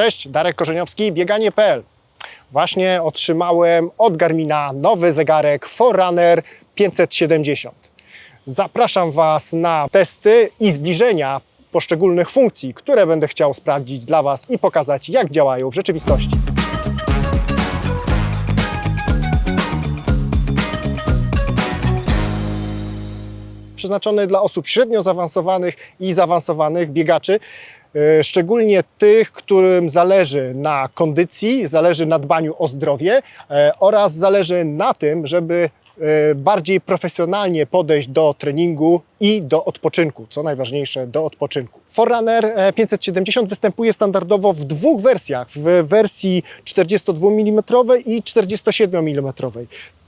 Cześć, Darek Korzeniowski, bieganie.pl. Właśnie otrzymałem od Garmina nowy zegarek Forerunner 570. Zapraszam Was na testy i zbliżenia poszczególnych funkcji, które będę chciał sprawdzić dla Was i pokazać, jak działają w rzeczywistości. przeznaczony dla osób średnio zaawansowanych i zaawansowanych biegaczy, szczególnie tych, którym zależy na kondycji, zależy na dbaniu o zdrowie e, oraz zależy na tym, żeby e, bardziej profesjonalnie podejść do treningu i do odpoczynku, co najważniejsze, do odpoczynku. Forerunner e, 570 występuje standardowo w dwóch wersjach, w wersji 42 mm i 47 mm.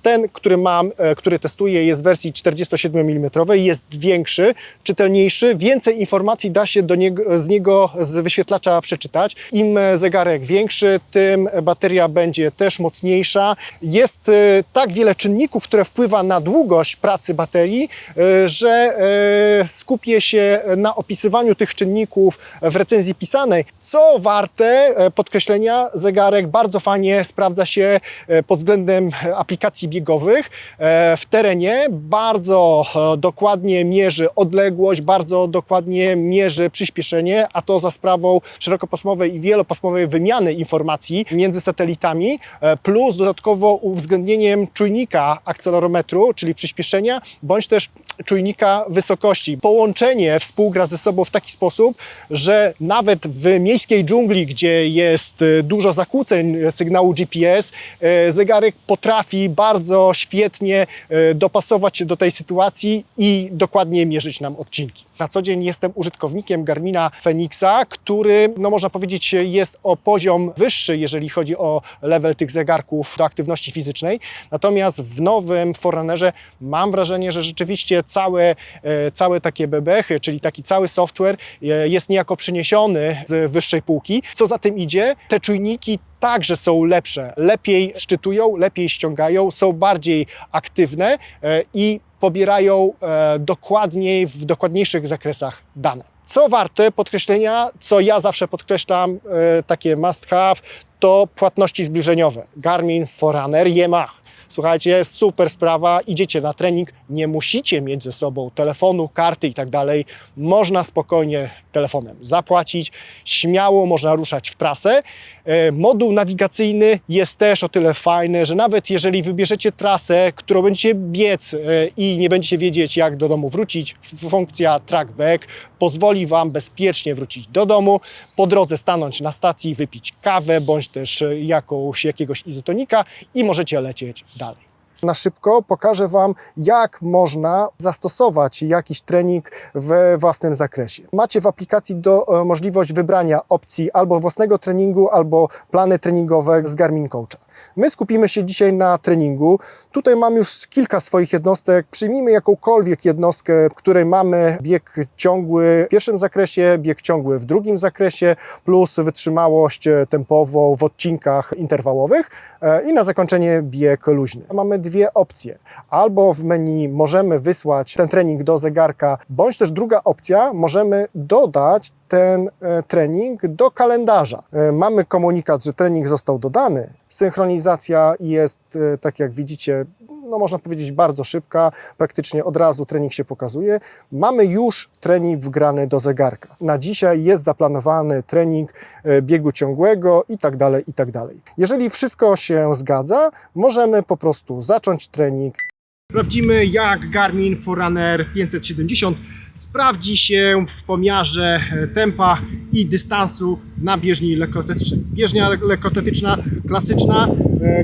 Ten, który mam, e, który testuję, jest w wersji 47 mm, jest większy, czytelniejszy, więcej informacji da się do niego, z niego z wyświetlacza przeczytać. Im e, zegarek większy, tym bateria będzie też mocniejsza. Jest e, tak wiele czynników, które wpływa na długość pracy baterii, że skupię się na opisywaniu tych czynników w recenzji pisanej. Co warte podkreślenia, zegarek bardzo fajnie sprawdza się pod względem aplikacji biegowych e, w terenie. Bardzo e, dokładnie mierzy odległość, bardzo dokładnie mierzy przyspieszenie, a to za sprawą szerokopasmowej i wielopasmowej wymiany informacji między satelitami, e, plus dodatkowo uwzględnieniem czujnika akcelerometru, czyli przyspieszenia, bądź też czujnika wysokości. Połączenie współgra ze sobą w taki sposób, że nawet w miejskiej dżungli, gdzie jest dużo zakłóceń sygnału GPS, zegarek potrafi bardzo świetnie e, dopasować się do tej sytuacji i dokładnie mierzyć nam odcinki. Na co dzień jestem użytkownikiem Garmina Fenixa, który, no można powiedzieć, jest o poziom wyższy, jeżeli chodzi o level tych zegarków do aktywności fizycznej. Natomiast w nowym Forerunnerze mam wrażenie, że rzeczywiście całe, e, całe takie bebechy, czyli taki cały software e, jest niejako przeniesiony z wyższej półki. Co za tym idzie, te czujniki także są lepsze, lepiej szczytują, lepiej ściągają, są bardziej aktywne e, i pobierają e, dokładniej, w dokładniejszych zakresach dane. Co warte podkreślenia, co ja zawsze podkreślam, e, takie must have, to płatności zbliżeniowe. Garmin Forerunner je ma. Słuchajcie, super sprawa, idziecie na trening, nie musicie mieć ze sobą telefonu, karty i tak dalej. Można spokojnie telefonem zapłacić, śmiało można ruszać w trasę. E, Moduł nawigacyjny jest też o tyle fajny, że nawet jeżeli wybierzecie trasę, którą będziecie biec e, i nie będziecie wiedzieć, jak do domu wrócić, funkcja trackback pozwoli Wam bezpiecznie wrócić do domu, po drodze stanąć na stacji, wypić kawę bądź też e, jakąś, jakiegoś izotonika i możecie lecieć dalej. Na szybko pokażę Wam, jak można zastosować jakiś trening we własnym zakresie. Macie w aplikacji do, e, możliwość wybrania opcji albo własnego treningu, albo plany treningowe z Garmin Coacha. My skupimy się dzisiaj na treningu. Tutaj mam już kilka swoich jednostek. Przyjmijmy jakąkolwiek jednostkę, w której mamy bieg ciągły w pierwszym zakresie, bieg ciągły w drugim zakresie, plus wytrzymałość e, tempową w odcinkach interwałowych e, i na zakończenie bieg luźny. Mamy dwie opcje. Albo w menu możemy wysłać ten trening do zegarka, bądź też druga opcja, możemy dodać ten e, trening do kalendarza. E, Mamy komunikat, że trening został dodany. Synchronizacja jest, e, tak jak widzicie, no można powiedzieć bardzo szybka, praktycznie od razu trening się pokazuje. Mamy już trening wgrany do zegarka. Na dzisiaj jest zaplanowany trening e, biegu ciągłego i tak dalej, i tak dalej. Jeżeli wszystko się zgadza, możemy po prostu zacząć trening. Sprawdzimy, jak Garmin Forerunner 570 sprawdzi się w pomiarze e, tempa i dystansu na bieżni lekkoatletycznej. Bieżnia lekkoatletyczna klasyczna,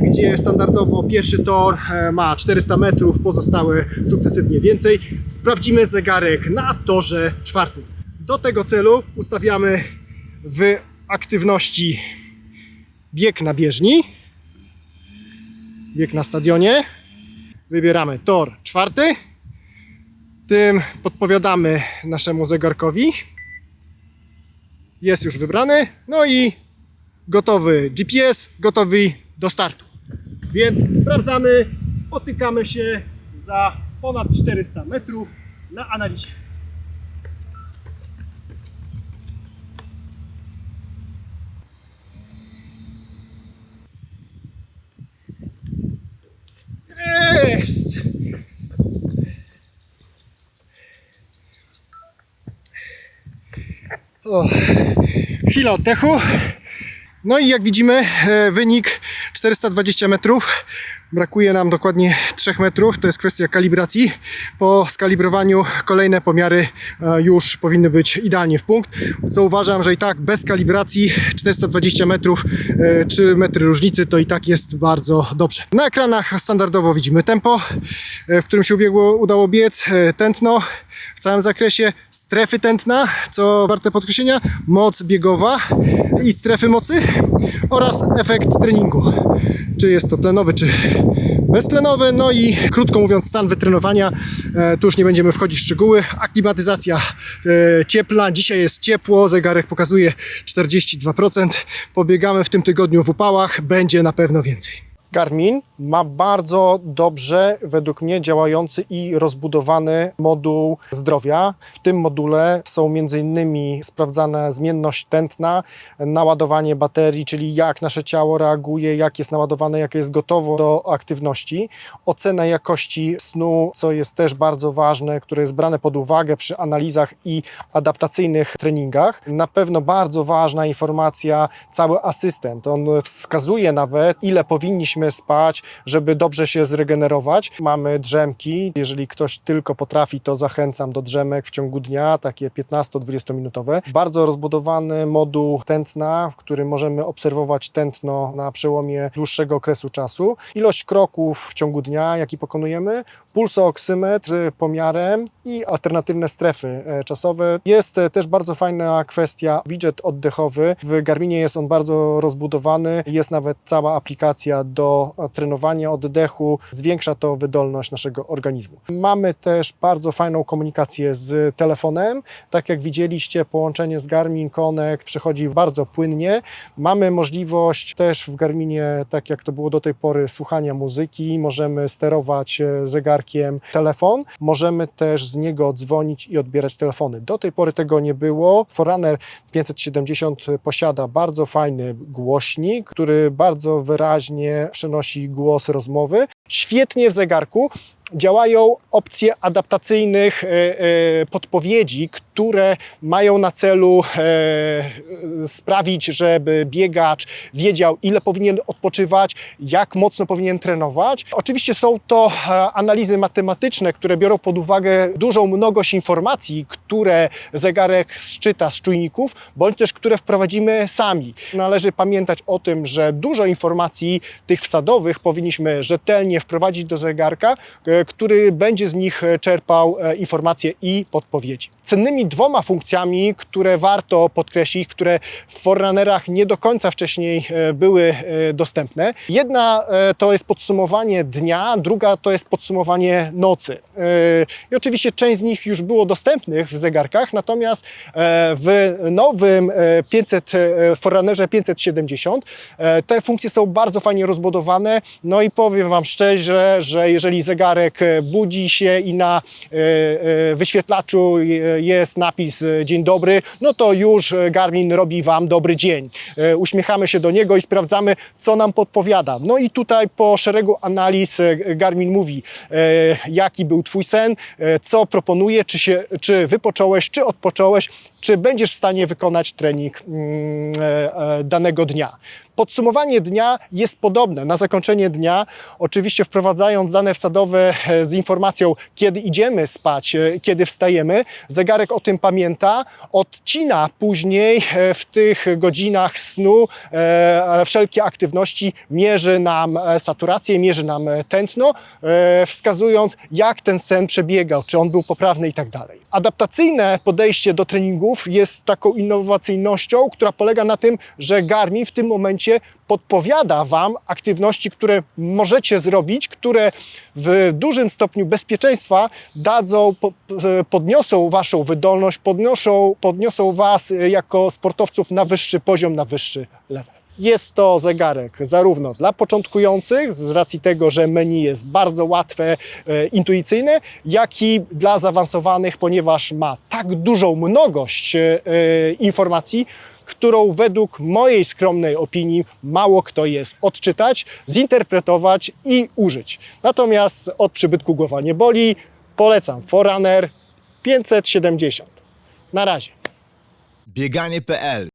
gdzie standardowo pierwszy tor e, ma 400 metrów, pozostałe sukcesywnie więcej. Sprawdzimy zegarek na torze czwartym. Do tego celu ustawiamy w aktywności bieg na bieżni, bieg na stadionie. Wybieramy tor czwarty. Tym podpowiadamy naszemu zegarkowi. Jest już wybrany. No i gotowy GPS, gotowy do startu. Więc sprawdzamy, spotykamy się za ponad 400 metrów na analizie. Jest! O, chwila oddechu. No i jak widzimy, e, wynik 420 metrów. Brakuje nam dokładnie 3 metrów. To jest kwestia kalibracji. Po skalibrowaniu kolejne pomiary e, już powinny być idealnie w punkt. Co uważam, że i tak bez kalibracji 420 metrów, e, 3 metry różnicy to i tak jest bardzo dobrze. Na ekranach standardowo widzimy tempo, e, w którym się ubiegło, udało biec, e, tętno w całym zakresie, strefy tętna, co warte podkreślenia, moc biegowa i strefy mocy oraz efekt treningu. Czy jest to tlenowy, czy beztlenowy. No i krótko mówiąc, stan wytrenowania. E, tu już nie będziemy wchodzić w szczegóły. Aklimatyzacja e, cieplna. Dzisiaj jest ciepło, zegarek pokazuje 42%. Pobiegamy w tym tygodniu w upałach, będzie na pewno więcej. Garmin ma bardzo dobrze, według mnie, działający i rozbudowany moduł zdrowia. W tym module są m.in. sprawdzana zmienność tętna, naładowanie baterii, czyli jak nasze ciało reaguje, jak jest naładowane, jak jest gotowo do aktywności, ocena jakości snu, co jest też bardzo ważne, które jest brane pod uwagę przy analizach i adaptacyjnych treningach. Na pewno bardzo ważna informacja, cały asystent. On wskazuje nawet, ile powinniśmy spać, żeby dobrze się zregenerować. Mamy drzemki. Jeżeli ktoś tylko potrafi, to zachęcam do drzemek w ciągu dnia, takie 15-20 minutowe. Bardzo rozbudowany moduł tętna, w którym możemy obserwować tętno na przełomie dłuższego okresu czasu. Ilość kroków w ciągu dnia, jaki pokonujemy, pulsooksymetr z pomiarem i alternatywne strefy e, czasowe. Jest e, też bardzo fajna kwestia widget oddechowy. W Garminie jest on bardzo rozbudowany. Jest nawet cała aplikacja do trenowania oddechu. Zwiększa to wydolność naszego organizmu. Mamy też bardzo fajną komunikację z telefonem. Tak jak widzieliście, połączenie z Garmin Connect przechodzi bardzo płynnie. Mamy możliwość też w Garminie, tak jak to było do tej pory, słuchania muzyki. Możemy sterować e, zegarkiem telefon. Możemy też z niego dzwonić i odbierać telefony. Do tej pory tego nie było. Forerunner 570 posiada bardzo fajny głośnik, który bardzo wyraźnie przenosi głos rozmowy. Świetnie w zegarku działają opcje adaptacyjnych e, e, podpowiedzi, które mają na celu e, sprawić, żeby biegacz wiedział, ile powinien odpoczywać, jak mocno powinien trenować. Oczywiście są to analizy matematyczne, które biorą pod uwagę dużą mnogość informacji, które zegarek szczyta z czujników, bądź też które wprowadzimy sami. Należy pamiętać o tym, że dużo informacji tych wsadowych powinniśmy rzetelnie wprowadzić do zegarka, który będzie z nich czerpał e, informacje i podpowiedzi. Cennymi dwoma funkcjami, które warto podkreślić, które w Forerunnerach nie do końca wcześniej e, były e, dostępne. Jedna e, to jest podsumowanie dnia, druga to jest podsumowanie nocy. E, I oczywiście część z nich już było dostępnych w zegarkach, natomiast e, w nowym e, 500, e, Forerunnerze 570 e, te funkcje są bardzo fajnie rozbudowane. No i powiem Wam szczerze, że jeżeli zegarek e, budzi się i na e, e, wyświetlaczu jest napis e, dzień dobry, no to już Garmin robi Wam dobry dzień. Uśmiechamy się do niego i sprawdzamy, co nam podpowiada. No i tutaj po szeregu analiz Garmin mówi, jaki był Twój sen, co proponuje, czy, się, czy wypocząłeś, czy odpocząłeś, czy będziesz w stanie wykonać trening mm, e, e, danego dnia. Podsumowanie dnia jest podobne. Na zakończenie dnia, oczywiście wprowadzając dane wsadowe e, z informacją, kiedy idziemy spać, kiedy wstajemy, zegarek o tym pamięta, odcina później w tych godzinach snu wszelkie aktywności, mierzy nam saturację, mierzy nam tętno, wskazując, jak ten sen przebiegał, czy on był poprawny i tak dalej. Adaptacyjne podejście do jest taką innowacyjnością, która polega na tym, że Garmin w tym momencie podpowiada Wam aktywności, które możecie zrobić, które w dużym stopniu bezpieczeństwa dadzą, e, podniosą Waszą wydolność, podniosą, podniosą Was e, jako sportowców na wyższy poziom, na wyższy level. Jest to zegarek zarówno dla początkujących, z racji tego, że menu jest bardzo łatwe, e, intuicyjne, jak i dla zaawansowanych, ponieważ ma tak dużą mnogość e, informacji, którą według mojej skromnej opinii mało kto jest odczytać, zinterpretować i użyć. Natomiast od przybytku głowa nie boli. Polecam Forerunner 570. Na razie. Bieganie.pl